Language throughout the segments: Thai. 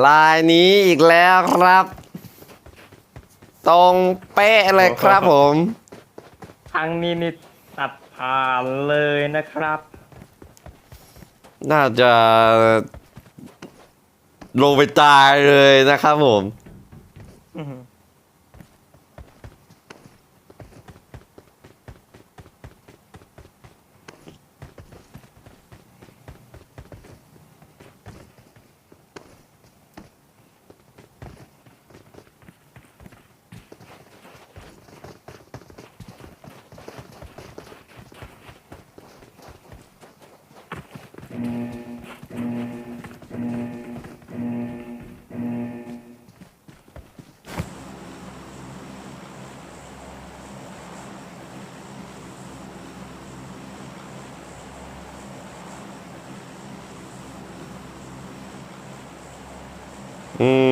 หลายนี้อีกแล้วครับ ตรงเป๊ะเลยครับผม ครั้งนี้นี่ตัดผ่านเลยนะครับ น่าจะลงไปตายเลยนะครับผม อื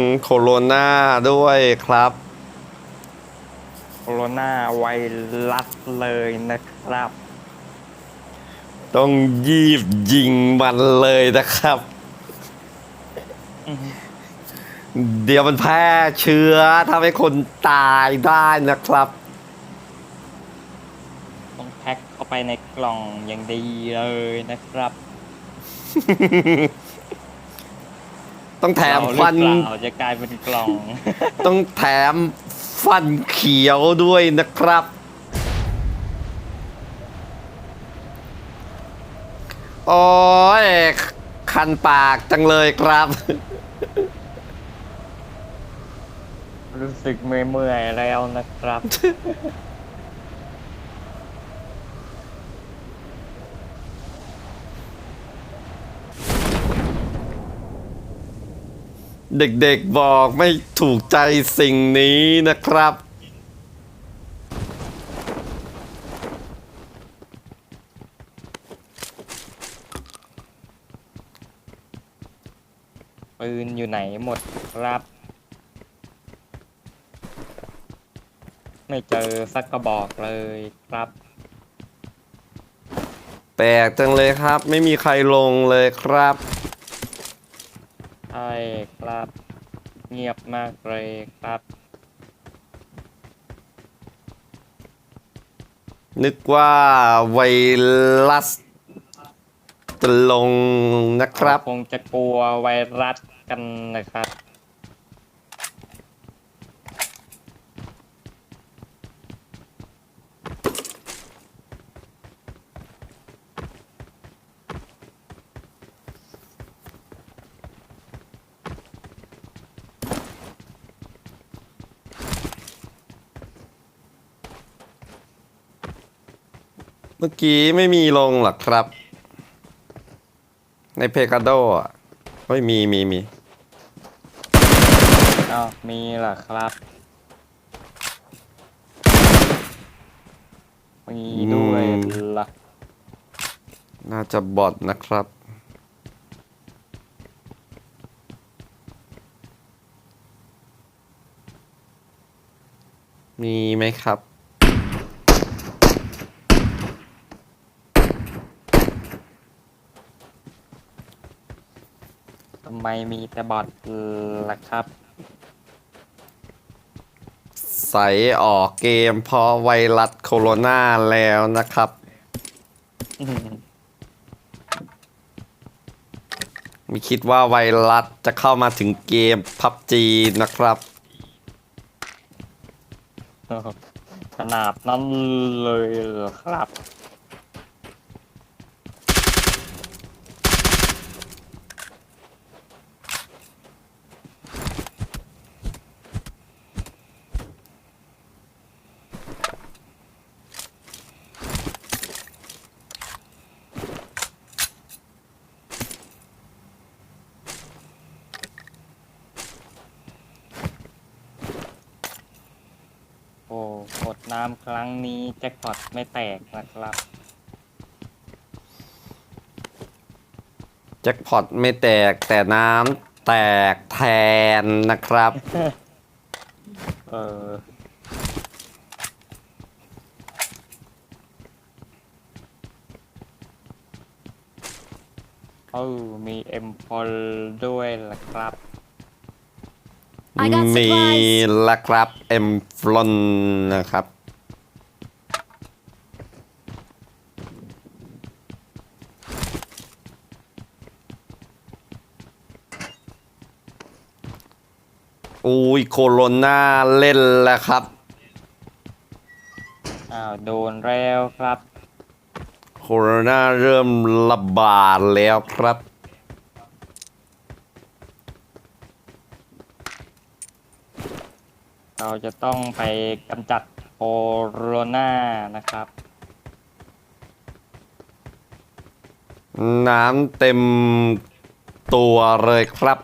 มโคโรนาด้วยครับ โคโรนาไวรัสเลยนะครับ ต้องยีบยิงมันเลยนะครับ เดี๋ยวมันแพร่เชื้อทำให้คนตายได้นะครับ ต้องแพ็คเข้าไปในกล่องอย่างดีเลยนะครับ ต้องแถมเราหรือฟันเปล่าจะกลายเป็นกล่อง ต้องแถมฟันเขียวด้วยนะครับ โอ้ย คันปากจังเลยครับ รู้สึกเมื่อยๆแล้วนะครับ เด็กๆบอกไม่ถูกใจสิ่งนี้นะครับ ปืนอยู่ไหนหมดครับ ไม่เจอสักกระบอกเลยครับ แปลกจังเลยครับ ไม่มีใครลงเลยครับ ใช่ครับ เงียบมากเลยครับ นึกว่าไวรัสจะลงนะครับ คงจะกลัวไวรัสกันนะครับ เมื่อกี้ไม่มีลงหรอกครับ ในเพกาโดอะไม่มีมีมีอ้าวมีเหรอครับ มีด้วยล่ะ น่าจะบอทนะครับ มีไหมครับ ไมมีแต่บอทล่ะครับ ใสออกเกมเพราะไวรัสโคโรนาแล้วนะครับไม่คิดว่าไวรัสจะเข้ามาถึงเกมพับจีนะครับ ขนาดนั้นเลยเหรอครับ โอ้กดน้ำครั้ง นี้แจ็คพอตไม่แตกนะครับ แจ็คพอตไม่แตกแต่น้ำแตกแทนนะครับ เออเออมีเอ็มพอลด้วยล่ะครับ I got มี supplies ละครับ เอ็มฟลอนนะครับ อุ้ยโคโรนาเล่นแล้วครับ อ้าวโดนแล้วครับ โคโรนาเริ่มระบาดแล้วครับ เราจะต้องไปกำจัดโคโรนานะครับ น้ำเต็มตัวเลยครับ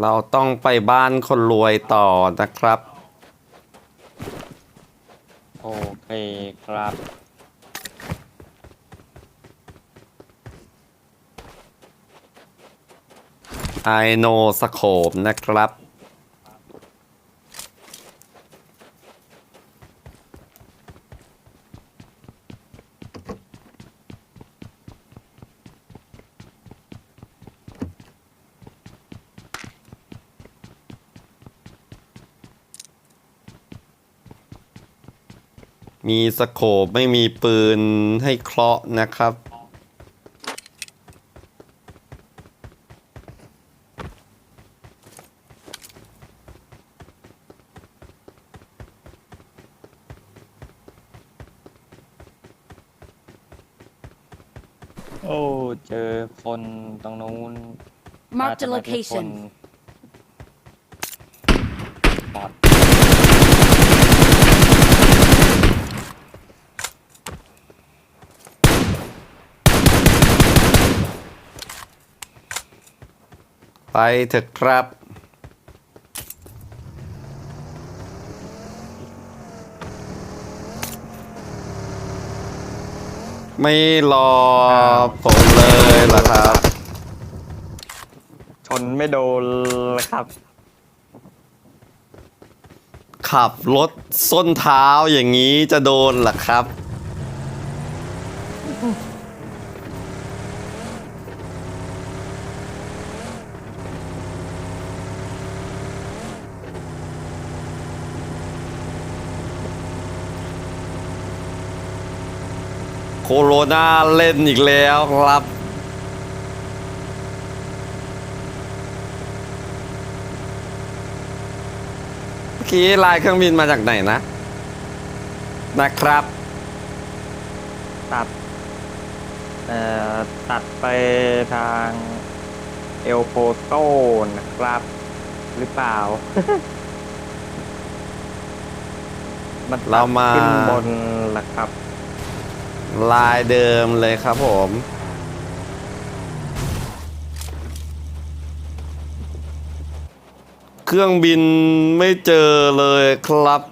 เราต้องไปบ้านคนรวยต่อนะครับ โอเคครับ ไอโนสโคปนะครับ มีสโคปไม่มีปืนให้เคราะห์นะครับ โอ้ เจอคนตรงนู้น Marked a น่าจะไม่ใช่คน location. ไปเถอะครับ ไม่รอผมเลยเหรอครับ ชนไม่โดนเลยครับ ขับรถส้นเท้าอย่างนี้จะโดนเหรอครับ โคโรนาเล่นอีกแล้วครับ เมื่อกี้ลายเครื่องบินมาจากไหนนะ นะครับ ตัด เอ่อ ตัดไปทางเอลโปโตนะครับ หรือเปล่า มันตัดเรามา ขึ้นบนล่ะครับ ลายเดิมเลยครับผม เครื่องบินไม่เจอเลยครับ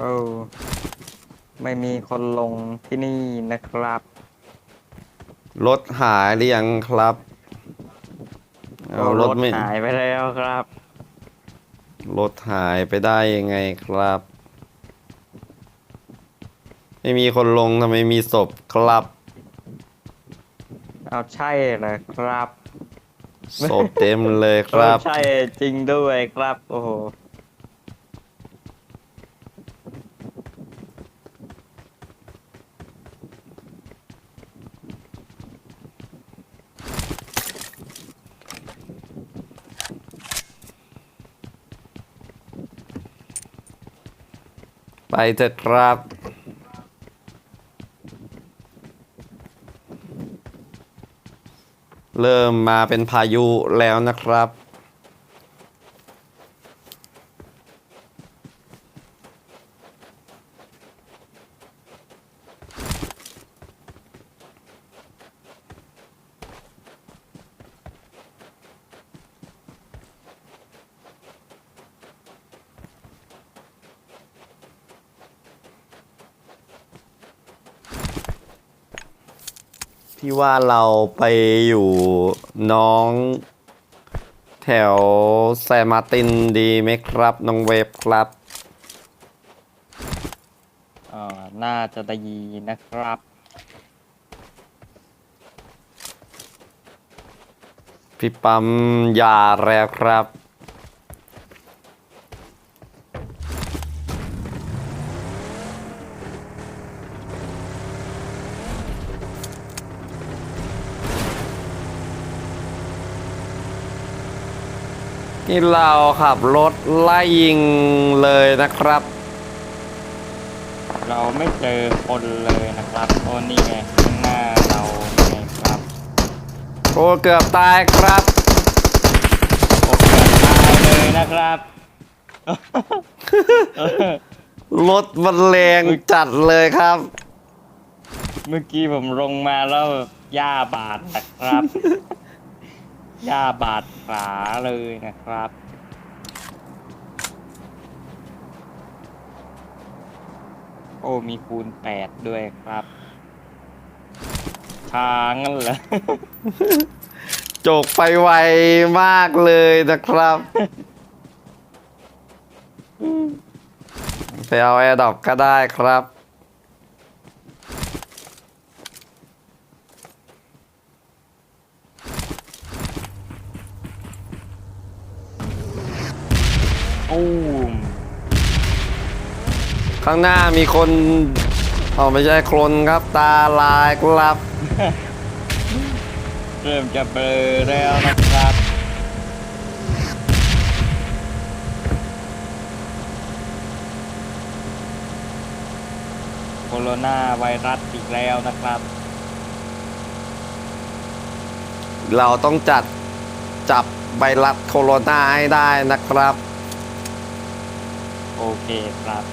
เออไม่มีคนลงที่นี่นะครับ รถหายหรือยังครับเอารถไม่หายไปแล้วครับ รถหายไปได้ยังไงครับ ไม่มีคนลงทำไมมีศพครับ เอาใช่เหรอครับศพเต็มเลยครับเออใช่จริงด้วยครับ โอ้โห เถอะครับเริ่มมาเป็นพายุแล้วนะครับ ว่าเราไปอยู่น้อง แถวแซนมาร์ตินดีไหมครับ น้องเวฟครับ เอ่อน่าจะดีนะครับ พี่ปั๊มยาแล้วครับ นี่เราขับรถไล่ยิงเลยนะครับ เราไม่เจอคนเลยนะครับโอ้นี่ไงข้างหน้าเราไงครับโอ้เกือบตายครับผมเกิดตายเลยนะครับ รถมันแรงจัดเลยครับ เมื่อกี้ผมลงมาแล้วแบบหญ้าบาดนะครับ หญ้าบาดขาเลยนะครับ โอ้มีคูณแปดด้วยครับค้างงั้นเหรอ จกไปไวมากเลยนะครับ ไปเอาแอร์ดอกก็ได้ครับ อู้มข้างหน้ามีคนอ๋อไม่ใช่คนครับตาลายครับ เริ่มจะเบลอแล้วนะครับโคโรนาไวรัสอีกแล้วนะครับ เราต้องจัดจับไวรัสโคโรนาให้ได้นะครับ โอเคครับ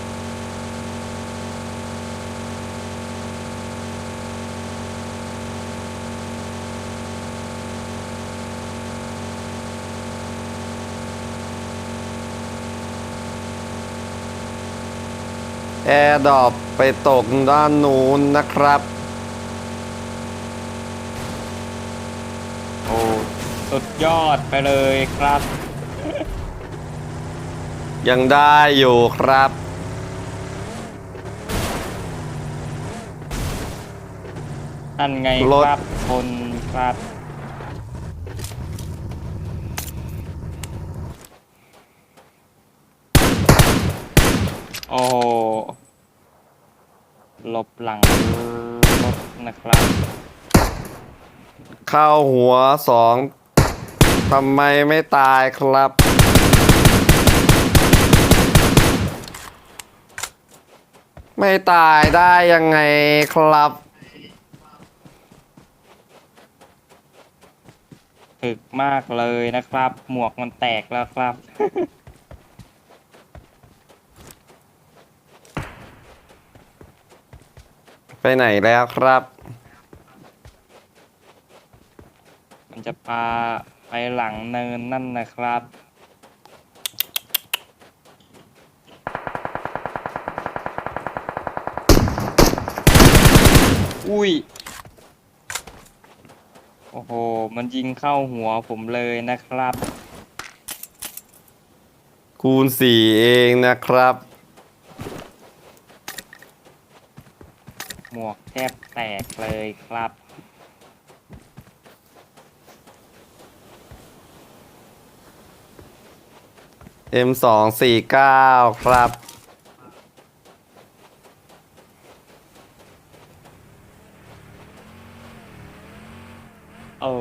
แอร์ดรอปไปตกด้านนู้นนะครับ โอ้ สุดยอดไปเลยครับ ยังได้อยู่ครับนั่นไงรถ ครับคนครับ โอ้โหหลบหลังรถนะครับ เข้าหัวสองทำไมไม่ตายครับ ไม่ตายได้ยังไงครับถึกมากเลยนะครับ หมวกมันแตกแล้วครับ ไปไหนแล้วครับ มันจะพาไปหลังเนินนั่นนะครับ อุ้ย โอ้โห มันยิงเข้าหัวผมเลยนะครับ คูณสี่เองนะครับ หมวกแทบแตกเลยครับ M สองสี่เก้าครับ โอ้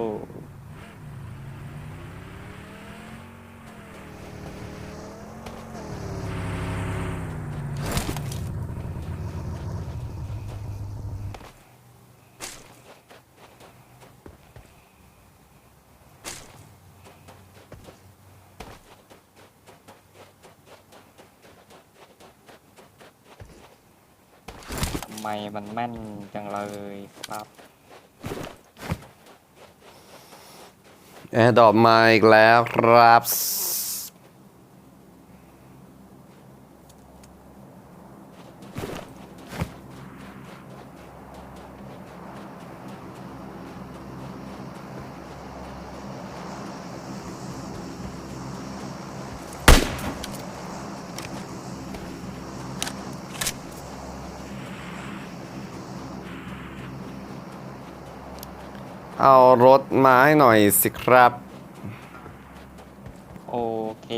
ำไมมันแม่นจังเลยครับแอดดอปมาอีกแล้วครับ เอารถมาให้หน่อยสิครับ โอเค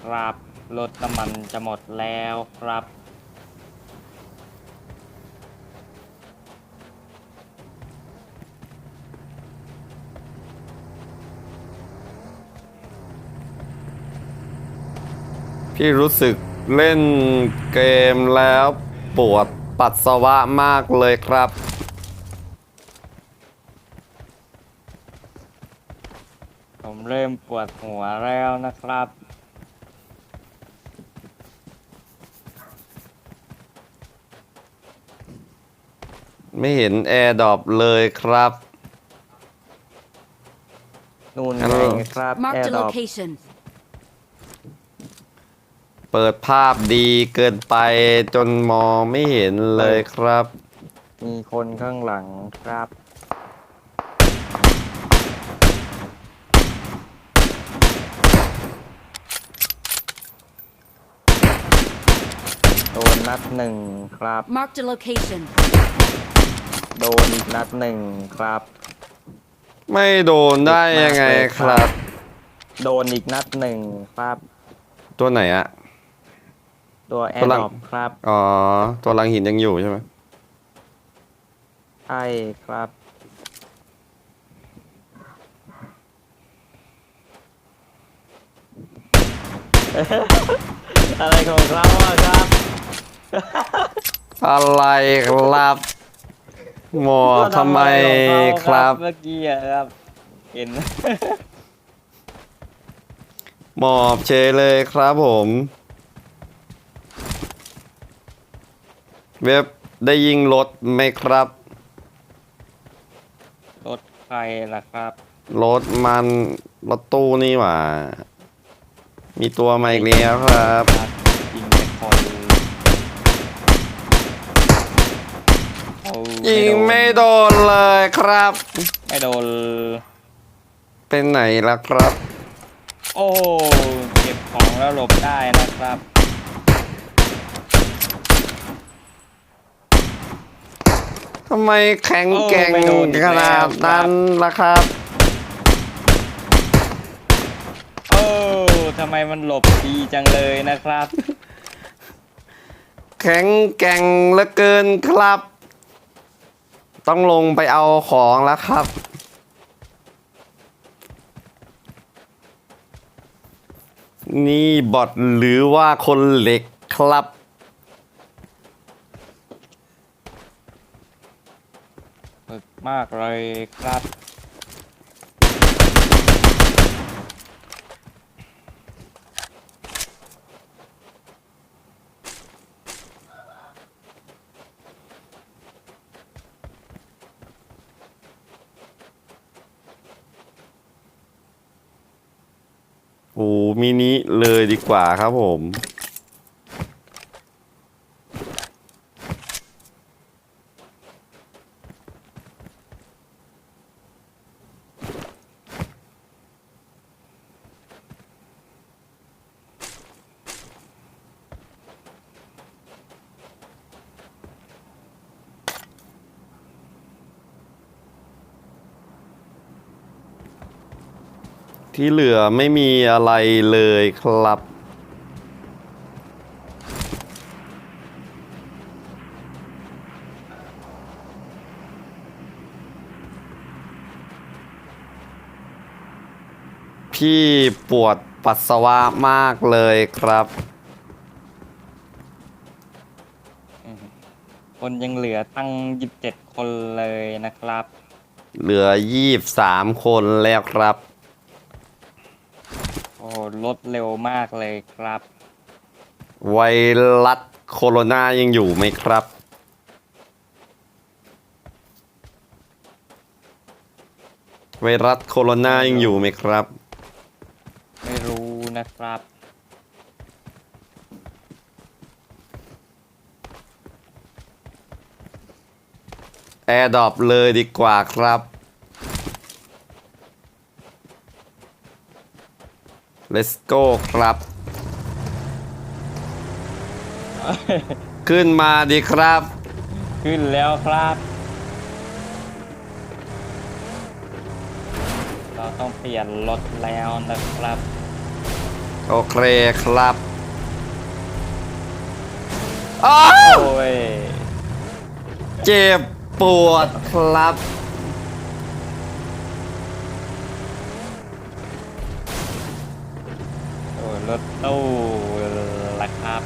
ครับ รถน้ำมันจะหมดแล้วครับ พี่รู้สึกเล่นเกมแล้วปวดปัสสาวะมากเลยครับ ผมเริ่ม ปวดหัวแล้วนะครับ ไม่เห็นแอร์ดรอปเลยครับ นู่นฮัลไงโหลครับ แอ Marked ร์ a ดรอป location. เปิดภาพดีเกินไปจนมองไม่เห็นเลยครับ มีคนข้างหลังครับ นนัดหนึ่งครับ Marked a location. โดนอีกนัดหนึ่งครับ ไม่โดนได้ยังไงครับ โดนอีกนัดหนึ่งครับ ตัวไหนอะ ตัวแอตัวร์หลัดงรอปครับอ๋อ ตัวหลังหินยังอยู่ใช่ไหมใช่ครับ อะไรของเขาอะครับ อะไรครับหมอทำไมครับ เมื่อกี้อะครับ เห็น หมอบเชยเลยครับผม เว็บได้ยิงรถไหมครับ รถใครล่ะครับ รถมันรถตู้นี่หว่า มีตัวมาอีกแล้วครับ ครับยิงไปคนโอ้ ยิงไม่โดนเลยครับ ไม่โดน เป็นไหนล่ะครับ โอ้เก็บของแล้วหลบได้นะครับ ทำไมแข็งแกร่งโอ้ไม่โดนอีกขนาดนั้นล่ะครับ โอ้ทำไมมันหลบดีจังเลยนะครับ แข็งแกร่งเหลือเกินครับ ต้องลงไปเอาของแล้วครับ นี่บอทหรือว่าคนเหล็กครับมากเลยครับ โอ้มินิเลยดีกว่าครับผม ที่เหลือไม่มีอะไรเลยครับ พี่ปวดปัสสาวะมากเลยครับ คนยังเหลือตั้งยิบเจ็ดคนเลยนะครับ เหลือยี่บสามคนแล้วครับ อ้ลดเร็วมากเลยครับ ไวรัสโคโรนายังอยู่ไหมครับ ไวรัสโคโรนายังอยู่ไหมครับ ไม่รู้นะครับ แอร์ดรอปเลยดีกว่าครับ let's go ครับ ขึ้นมาดีครับ ขึ้นแล้วครับ เราต้องเปลี่ยนรถแล้วนะครับ โอเคครับอ้าวโอ้ย เจ็บปวดครับ รถตู้ละครับ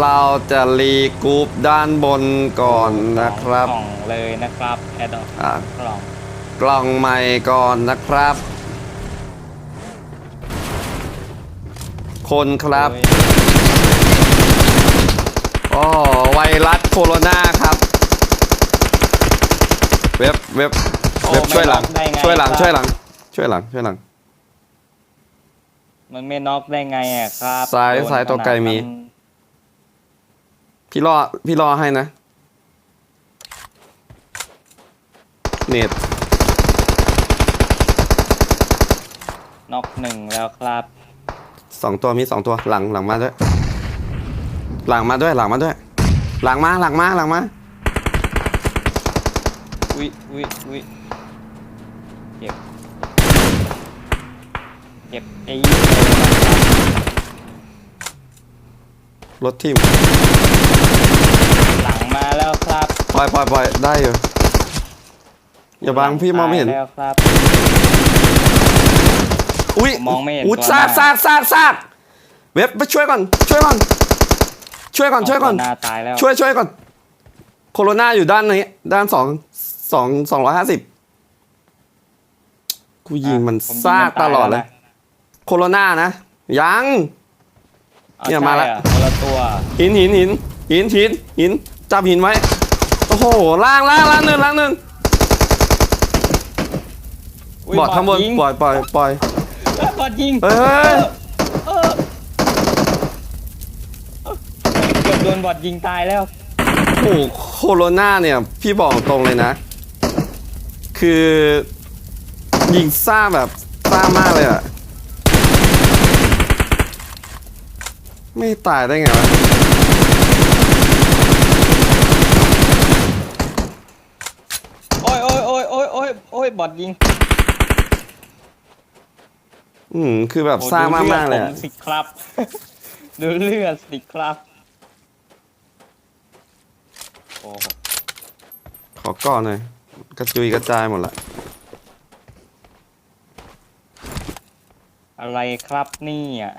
เราจะรีกรุ๊ปด้านบนก่อนนะครับ กล่องเลยนะครับแอดดอกอะ กล่องกล่องใหม่ก่อนนะครับ คนครับโอ้ยอ๋อไวรัสโคโรนาครับ เว็บเว็บเว็บโอ้ช่วยหลังไม่น็อกได้ไช่วยหลังครับช่วยหลัง ช่วยหลังช่วยหลัง มันไม่น็อกได้ไงอะครับซ้ายโดนซ้ายตัวไกลมี ขนาดนั้นพี่รอพี่รอให้นะ เน็ตน็อกหนึ่งแล้วครับ สองตัวมีสองตัวหลังหลังมาด้วย หลังมาด้วยหลังมาด้วย หลังมาหลังมาหลังมาวิวิวิเก็บเก็บไอ้ยี่เลยนะครับรถทิ่มหลังมาแล้วครับปล่อยปล่อยปล่อยได้อยู่อย่าบังพี่มองไม่เห็นตายแล้วครับ อุ้ยผมมองไม่เห็นอุ้ยตัวซากหน้า ซากซากซากเว็บไปช่วยก่อน ช่วยก่อน ช่วยก่อนช่วยก่อน หน้าตายแล้วช่วยช่วยก่อน โคโรนาอยู่ด้านนี้ ด้านสองสองสองร้อยห้าสิบกูยิงมันผมยิงซากตลอดเลยนะ โคโรนานะ ยังเอาเนี่ยมาละ ใช่อะคนละตัวหินหินหินหินหินหินจับหินไว้ โอ้โหล่างล่างล่างหนึ่งล่างหนึ่งยบอดข้างบนยิงปล่อยปล่อยปล่อย บอดยิงเฮ้ยเออเกือบโดนบอดยิงตายแล้ว โอ้โหโคโรนาเนี่ยพี่บอกตรงเลยนะ คือยิงซ่าแบบซ่ามากเลยอะ ไม่ตายได้ไงวะ โอ้ยโอ้ยโอ้ยโอ้ยโอ้ยโอ้ยบอดยิงอืมคือแบบโอ้ซ่าดูมากลือดมากๆเลยผอะสิครับ ดูเลือดสิครับ โอ้ขอก่อนหน่อยกระจุยกระจายหมดละ อะไรครับนี่อะ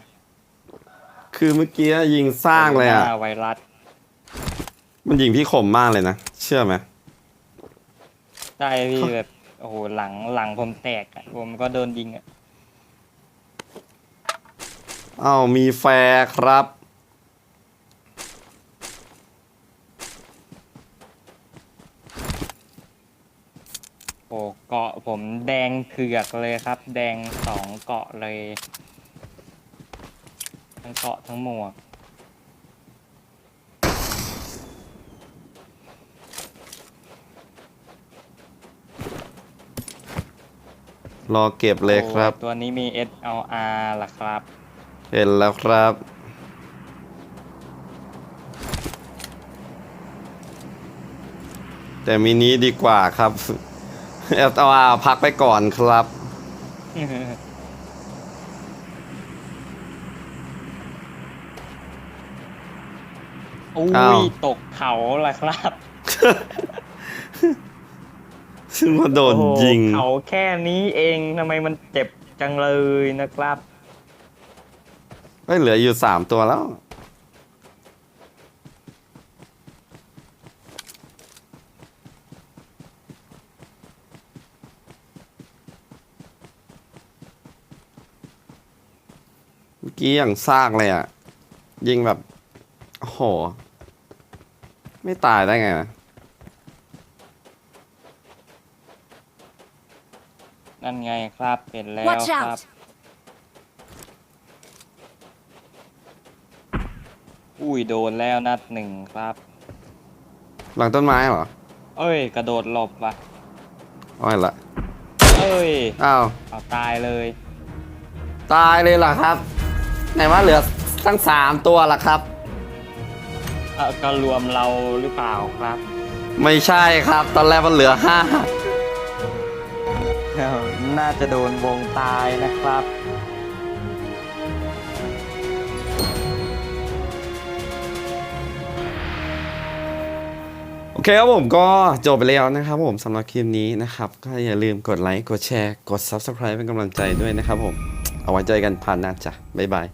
คือเมื่อกี้ยิงสร้างเลยอะหน้าไวรัส มันยิงพี่คมมากเลยนะ เชื่อไหม ใช่พี่แบบ โอ้โห หลังหลังผมแตกอะผมก็โดนยิงอะอ้าวมีแฟร์ครับ โอ้เกาะผมแดงเถือกเลยครับ แดงสองเกาะเลย ทั้งเกาะทั้งหมวก รอเก็บเลยครับ โอ้ตัวนี้มี SLR ล่ะครับ เห็นแล้วครับ แต่มินิดีกว่าครับ เอลตาพักไปก่อนครับ อุ้อ้าว ยตกเขาล่ะครับซึ่งว่าโดนโอ้โหยิง เขาแค่นี้เองทำไมมันเจ็บจังเลยนะครับเอ้ยเหลืออยู่สามตัวแล้ว เมื่อกี้อย่างซากเลยอะ ยิงแบบ โอ้โห ไม่ตายได้ไงนะนั่นไงครับเห็นแล้ว Watch ครับ out! อุ้ยโดนแล้วนัดหนึ่งครับ หลังต้นไม้เหรอเอ้ย กระโดดหลบว่ะ อ้อยละเอ้ย อ้าวเอาตายเลย ตายเลยเหรอครับ ไหนว่าเหลือตั้งสามตัวละครับ เออก็รวมเราหรือเปล่าครับไม่ใช่ครับ ตอนแรกมันเหลือห้าเอ้าน่าจะโดนวงตายนะครับ โอเคครับผมก็จบไปแล้วนะครับผมสำหรับคลิปนี้นะครับ ก็อย่าลืมกดไลค์ กดแชร์ กด Subscribe เป็นกำลังใจด้วยนะครับผม เอาไว้เจอกันผ่านหน้าจ้ะ บ๊ายบาย